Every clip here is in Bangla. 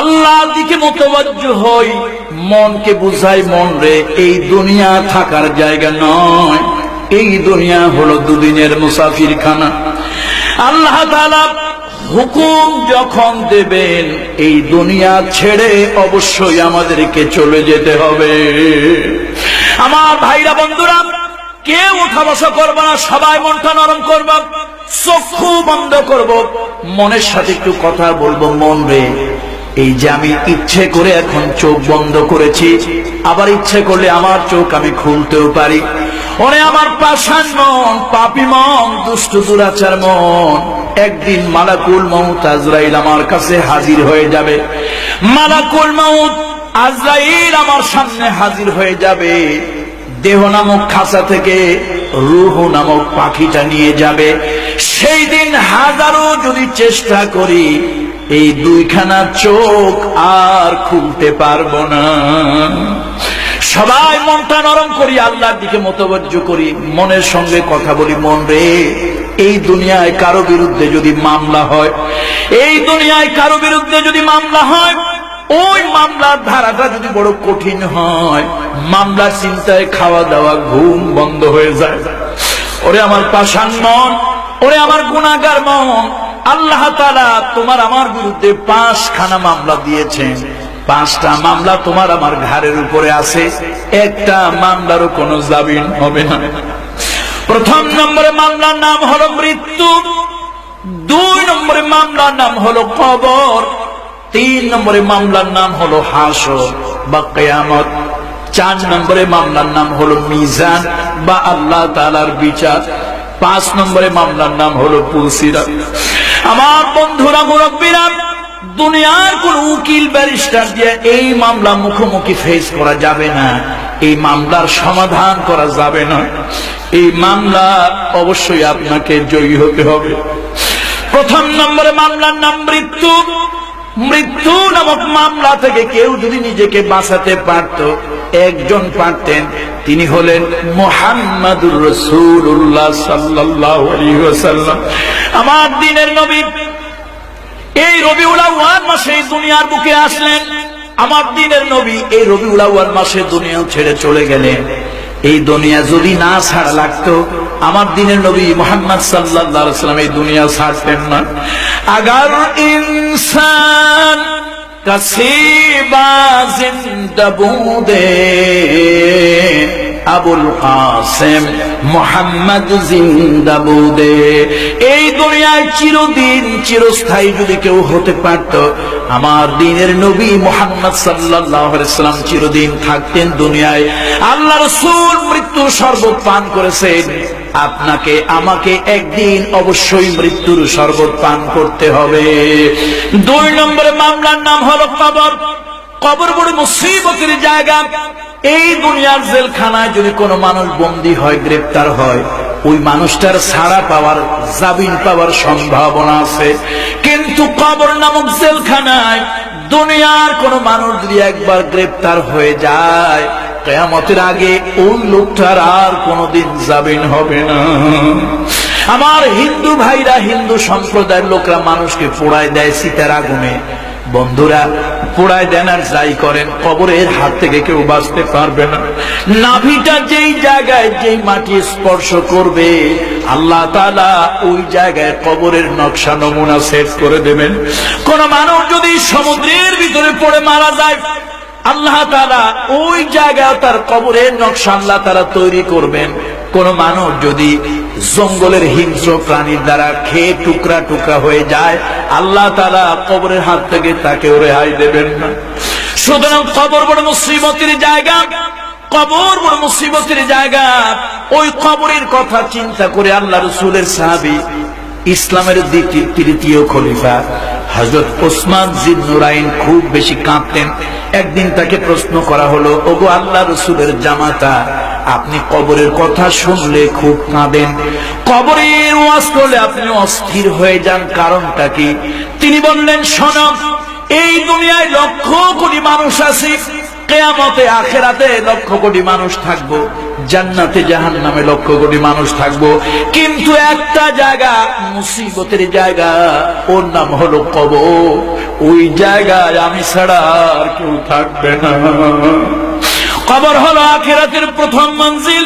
আল্লাহর দিকে মতবাজ্য হই, মনকে বুঝাই মন রে, এই দুনিয়া থাকার জায়গা নয়। এই দুনিয়া হলো দুদিনের মুসাফির খানা আল্লাহ হুকুম যখন দেবেন, এই দুনিয়া ছেড়ে অবশ্যই আমাদেরকে চলে যেতে হবে। আমার ভাইরা বন্ধুরা, কেউ উঠা বসা করবে না, সবাই মনটা নরম করবা, চক্ষু বন্ধ করব। মনের সাথে একটু কথা বলব, মন রে। এই যে আমি ইচ্ছে করে এখন চোখ বন্ধ করেছি, আবার ইচ্ছে করলে আমার চোখ আমি খুলতেও পারি। ওরে আমার পাষাণ মন, পাপি মন, দুষ্ট দুরাচার মন, একদিন মালাকুল মৌত আজরাইল আমার কাছে হাজির হয়ে যাবে। মালাকুল মৌত আজরাইল আমার সামনে হাজির হয়ে যাবে। দেহ নামক খাঁচা থেকে রুহ নামক পাখিটা নিয়ে যাবে। সেই দিন হাজারো যদি চেষ্টা করি এই দুইখানা চোখ আর খুলতে পারব না। সবাই মনটা নরম করি, আল্লাহর দিকে মতবজ্জ করি, মনের সঙ্গে কথা বলি, মন রে, এই দুনিয়ায় কারও বিরুদ্ধে যদি মামলা হয়, এই দুনিয়ায় কারও বিরুদ্ধে যদি মামলা হয়, ওই মামলার ধারাটা যদি বড় কঠিন হয়, মামলার চিন্তায় খাওয়া দাওয়া ঘুম বন্ধ হয়ে যায়। ওরে আমার পাষাণ মন, ওরে আমার গুণাগার মন আল্লাহ তোমার আমার বিরুদ্ধে পাঁচখানা মামলা দিয়েছেন। পাঁচটা মামলা তোমার আমার ঘাড়ের উপরে আছে। একটা মামলারও কোনো জামিন হবে না। প্রথম নম্বরে মামলার নাম হলো মৃত্যু। দুই নম্বরে মামলার নাম হলো কবর। তিন নম্বরে মামলার নাম হলো হাসর বা কেয়ামত। চার নম্বরে মামলার নাম হলো মিজান বা আল্লাহ তালার বিচার। পাঁচ নম্বরে মামলার নাম হলো পুলসিরা আমার বন্ধুরা, মুরব্বীরা, দুনিয়ার কোন উকিল, ব্যারিস্টার দিয়ে এই মামলা মুখোমুখি ফেস করা যাবে না। এই মামলার সমাধান করা যাবে না। এই মামলা অবশ্যই আপনাকে জয়ী হতে হবে। প্রথম নম্বরে মামলার নাম মৃত্যু। মৃত্যু নামক মামলা থেকে কেউ যদি নিজেকে বাঁচাতে পারত একজন পারতেন, তিনি হলেন মোহাম্মদুর রসুল্লাহ সাল্লাহ আমার দিনের নবী, এই আউয়াল মাসে দুনিয়ার বুকে আসলেন। আমার দিনের নবী এই রবিউল আউয়াল মাসে দুনিয়া ছেড়ে চলে গেলেন। এই দুনিয়া যদি না ছাড়া লাগতো, আমার দিনের নবী মোহাম্মদ আলাইহি সাল্লাম এই দুনিয়া ছাড়তেন না। আগার ইনসান কসিবা জিন্দা আবুল কাসেম মোহাম্মদ জিন্দাবুদে এই দুনিয়ায় চিরদিন, চিরস্থায়ী যদি কেউ হতে পারত, আমার দিনের নবী মোহাম্মদ সাল্লাম চিরদিন থাকতেন দুনিয়ায়। আল্লাহ রসুল মৃত্যুর শরবত পান করেছেন। আপনাকে, আমাকে একদিন অবশ্যই মৃত্যুর শরবত পান করতে হবে। দুই নম্বরে মামলার নাম হলো কবর। কবর বড় মুসিবতের জায়গা। এই দুনিয়ার জেলখানায় যদি কোনো মানুষ বন্দী হয়, গ্রেপ্তার হয়, ওই মানুষটার ছাড়া পাওয়ার, জামিন পাওয়ার সম্ভাবনা আছে। কিন্তু কবর নামক জেলখানায় দুনিয়ার কোন মানুষ যদি একবার গ্রেপ্তার হয়ে যায় কেয়ামতের আগে ওই লোকটার আর কোনোদিন জামিন হবে না। আমার হিন্দু ভাইরা, হিন্দু সম্প্রদায়ের লোকরা মানুষকে পোড়ায় দেয় সীতার আগুনে। বন্ধুরা, পোড়ায় দেন আর যাই করেন, কবরের হাত থেকে কেউ বাঁচতে পারবে না। নাভিটা যেই জায়গায়, যেই মাটি স্পর্শ করবে, আল্লাহ তালা ওই জায়গায় কবরের নকশা নমুনা সেট করে দেবেন। কোন মানুষ যদি সমুদ্রের ভিতরে পড়ে মারা যায় আল্লাহ তালা ওই জায়গায় তার কবরের নকশা আল্লাহ তারা তৈরি করবেন। কোন মানুষ যদি জঙ্গলের হিংস্র প্রাণীর দ্বারা খেয়ে টুকরা টুকরা হয়ে যায়, আল্লাহ তালা কবরের হাত থেকে তাকে রেহাই দেবেন না। সুতরাং কবর বড় মুসিবতের জায়গা, কবর বড় মুসিবতের জায়গা। ওই কবরের কথা চিন্তা করে আল্লাহ রসুলের সাহাবি ইসলামের দ্বিতীয়, তৃতীয় খলিফা হজরত ওসমান জিদ নুরাইন খুব বেশি কাঁদতেন। একদিন তাকে প্রশ্ন করা হলো, ওগো আল্লাহ রসুলের জামাতা, আপনি কবরের কথা শুনলে খুব কাঁদেন। কবরের ওয়াজ করলে আপনি অস্থির হয়ে যান, কারণটা কি? তিনি বললেন সনম এই দুনিয়ায় লক্ষ কোটি মানুষ আছে, কেয়ামতে, আখেরাতে লক্ষ কোটি মানুষ থাকব। জান্নাতে জাহান নামে লক্ষ কোটি মানুষ থাকব। কিন্তু একটা জায়গা মুসিবতের জায়গা, ওর নাম হলো কবর। ওই জায়গায় আমি ছাড়া আর কেউ থাকবে না। কবর হলো আখেরাতের প্রথম মঞ্জিল।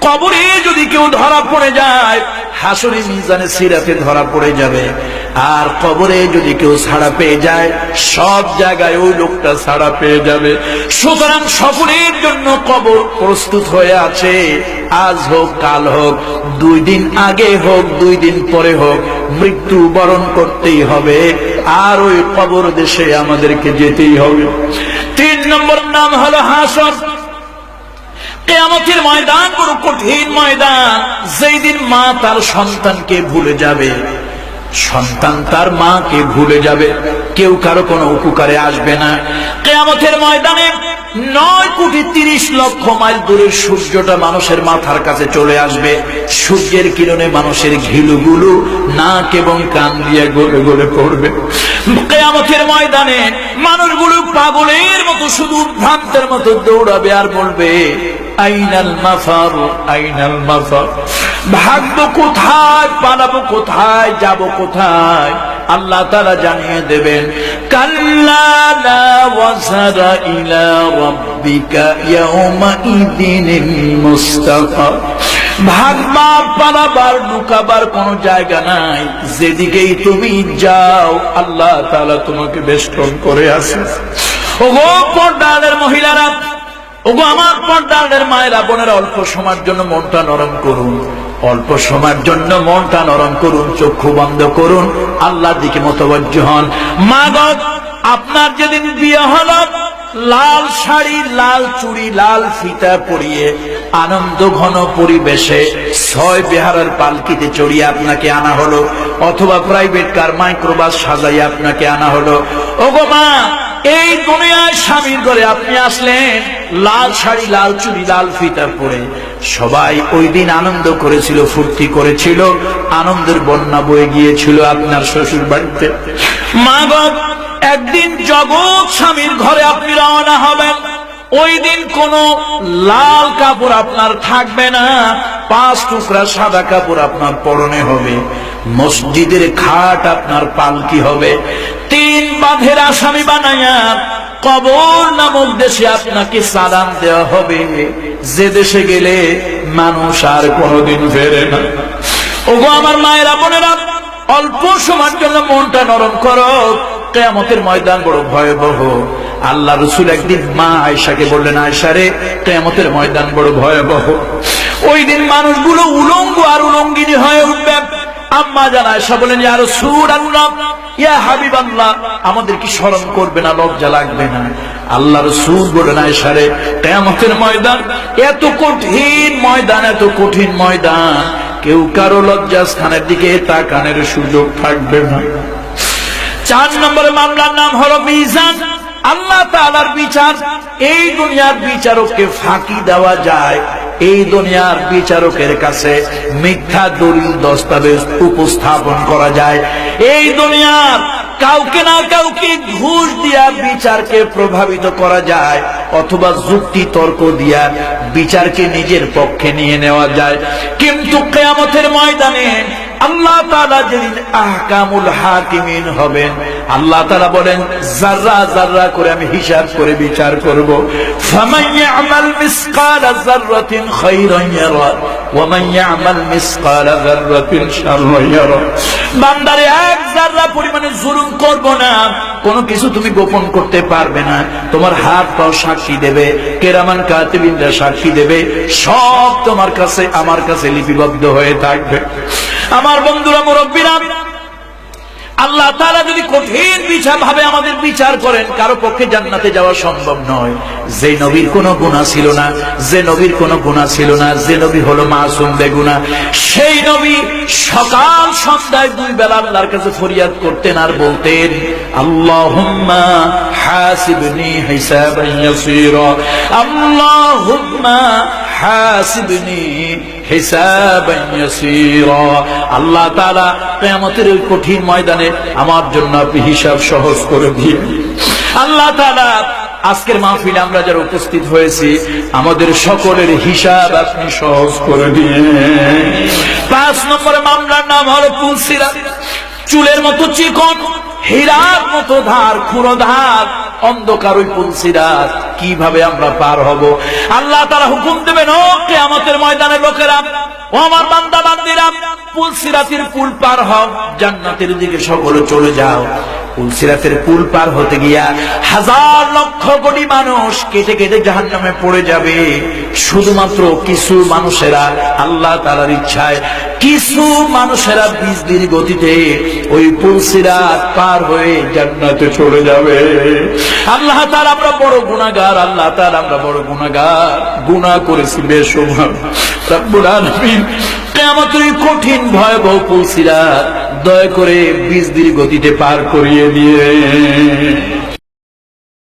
কবরে যদি কেউ ধরা পড়ে যায় হাসরে মিজানে সিরাতে ধরা পড়ে যাবে। আর কবরে যদি কেউ ছাড়া পেয়ে যায়, সব জায়গায় ওই লোকটা ছাড়া পেয়ে যাবে। সুতরাং সকলের জন্য কবর প্রস্তুত হয়ে আছে। আজ হোক, কাল হোক, দুই দিন আগে হোক, দুই দিন পরে হোক, মৃত্যু বরণ করতেই হবে। আর ওই কবর দেশে আমাদেরকে যেতেই হবে। তিন নম্বর নাম হলো হাসর কেয়ামতের ময়দান বড় কঠিন ময়দান। যেই দিন মা তার সন্তানকে ভুলে যাবে। সন্তান তার মাকে ভুলে যাবে। কেউ কারও কোনো উপকারে আসবে না। কেয়ামতের ময়দানে নয় কোটি তিরিশ লক্ষ মাইল দূরের সূর্যটা মানুষের মাথার কাছে চলে আসবে। সূর্যের কিরণে মানুষের ঘিলুগুলো নাক এবং কান দিয়ে গলে গলে পড়বে। কেয়ামতের ময়দানে মানুষগুলো পাগলের মতো, শুধু ভ্রান্তের মতো দৌড়াবে আর বলবে, আইনাল মাফার আইনাল মাফার। ভাগ্য কোথায়, পালাবো কোথায়, যাব কোথায়? আল্লাহ তারা জানিয়ে দেবেন পালাবার লুকাবার কোন জায়গা নাই। যেদিকেই তুমি যাও, আল্লাহ তাআলা তোমাকে বেষ্টন করে আছে। ওগো পর্দালের মহিলারা, ওগো আমার পর্দালের মায়েরা, বোনেরা, অল্প সময়ের জন্য মনটা নরম করুন। অল্প সময়ের জন্য মনটা নরম করুন চক্ষু বন্ধ করুন আল্লাহর দিকে মতবজ্জ হন। মা গো, আপনার যেদিন বিয়ে হলো লাল শাড়ি লাল চুড়ি লাল ফিতা পরিয়ে আনন্দ ঘন পরিবেশে ছয় বেহারার পালকিতে চড়িয়ে আপনাকে আনা হলো অথবা প্রাইভেট কার মাইক্রোবাস সাজাই আপনাকে আনা হলো। ওগো মা এই দুনিয়ায় স্বামীর ঘরে আপনি আসলেন, লাল শাড়ি, লাল চুরি লাল ফিতা পরে। সবাই ওই দিন আনন্দ করেছিল, ফুর্তি করেছিল, আনন্দের বন্যা বয়ে গিয়েছিল আপনার শ্বশুর বাড়িতে মা বাপ, একদিন জগৎ স্বামীর ঘরে আপনি রওনা হবেন। ওই দিন কোন লাল কাপড় আপনার থাকবে না, পাঁচ টুকরা সাদা কাপড় আপনার পরনে হবে, মসজিদের খাট আপনার পালকি হবে, তিন বাঁধের আসামি বানায়া কবর নামক দেশে আপনাকে সালাম দেওয়া হবে। যে দেশে গেলে মানুষ আর কোনোদিন ফেরে না। ওগো আমার মায়েরা, বোনেরা, অল্প সময়ের জন্য মনটা নরম করো। কেয়ামতের ময়দান বড় ভয়াবহ। আল্লাহ রসুল একদিন মা আয়সাকে বললেন আয়সা রে, কেয়ামতের ময়দান বড় ভয়াবহ। ওই দিন মানুষগুলো উলঙ্গ আর উলঙ্গিনী হয়ে উঠবে। আম্মা জান আয়সা বলেন আল্লাহ ইয়া হাবিব আল্লাহ আমাদের কি স্মরণ করবে না, লজ্জা লাগবে না? ময়দান, এত কঠিন ময়দান, এত কঠিন ময়দান। কেউ কারও লজ্জা স্থানের দিকে তাকানের সুযোগ থাকবে না। চার নম্বরে মামলার নাম হলো মিজান। আল্লাহ তাআলার বিচার, এই দুনিয়ার বিচারককে ফাঁকি দেওয়া যায়। এই দুনিয়ার বিচারকের কাছে মিথ্যা দলিল, দস্তাবেজ উপস্থাপন করা যায়। এই দুনিয়ার কাউকে না কাউকে ঘুষ দিয়া বিচারকে প্রভাবিত করা যায়, অথবা যুক্তি তর্ক দিয়া বিচারকে নিজের পক্ষে নিয়ে নেওয়া যায়। কিন্তু কেয়ামতের ময়দানে আল্লাহ তাআলা যেদিন আহকামুল হাকিমিন হবেন, আল্লাহ তাআলা বলেন জাররা জাররা করে আমি হিসাব করে বিচার করব, ফামান মিসকালা যাররাতিন খাইরান ইয়ারা ইয়ামাল মিসকালা যাররাতিন শাররান ইয়ারা। বান্দারে, এক জাররা পরিমাণে জুলুম করব না, কোনো কিছু তুমি গোপন করতে পারবে না। তোমার হাত পাও সাক্ষী দেবে, কেরামান কাতিবিনরা সাক্ষী দেবে, সব তোমার কাছে, আমার কাছে লিপিবদ্ধ হয়ে থাকবে। আমার বন্ধুরা মুরব্বীরা, আল্লাহ তারা যদি কঠিন বিচার ভাবে আমাদের বিচার করেন, কারও পক্ষে জান্নাতে যাওয়া সম্ভব নয়। যে নবীর কোনো গুণা ছিল না, যে নবীর কোনো গুণা ছিল না, যে নবী হলো মাসুম বেগুনা, সেই নবী সকাল সন্ধ্যায় দুই বেলা আল্লাহর কাছে ফরিয়াদ করতেন আর বলতেন, আল্লাহুম্মা হাসিবনি হিসাবান ইয়াসীরা, আল্লাহুম্মা হাসিবনি আল্লাহ তাআলা কিয়ামতের ওই কঠিন ময়দানে আমার জন্য আপনি হিসাব সহজ করে দিয়ে আল্লাহ তাআলা আজকের মাহফিলে আমরা যারা উপস্থিত হয়েছি, আমাদের সকলের হিসাব আপনি সহজ করে দিয়ে পাঁচ নম্বরে মামলার নাম হলো পুলসিরা চুলের মতো চিকন, হীরার মতো ধার খুঁড়ো ধার অন্ধকার ওই পুলসিরাত কীভাবে আমরা পার হব? আল্লাহ তারা হুকুম দেবেন, ও কেয়ামতের ময়দানের লোকেরা, ও আমার বান্দা বান্দিরা পুলসিরাতের পুল পার হও, জান্নাতের দিকে সকলে চলে যাও। পুলসিরাতের পুল পার হতে গিয়া হাজার লক্ষ কোটি মানুষ কেটে কেটে জাহান নামে পড়ে যাবে। শুধুমাত্র কিছু মানুষেরা আল্লাহ তালার ইচ্ছায়, কিছু মানুষেরা বিজলির গতিতে ওই পুলসিরাত পার হয়ে জান্নাতে চলে যাবে। আল্লাহ তার আমরা বড় গুণাগার আল্লাহ তার, আমরা বড় গুণাগার গুণা করেছি বেশ রব্বুল আলামিন কঠিন ভয়াবহ পৌঁছিরা দয়া করে বিজলির গতিতে পার করিয়ে দিয়ে।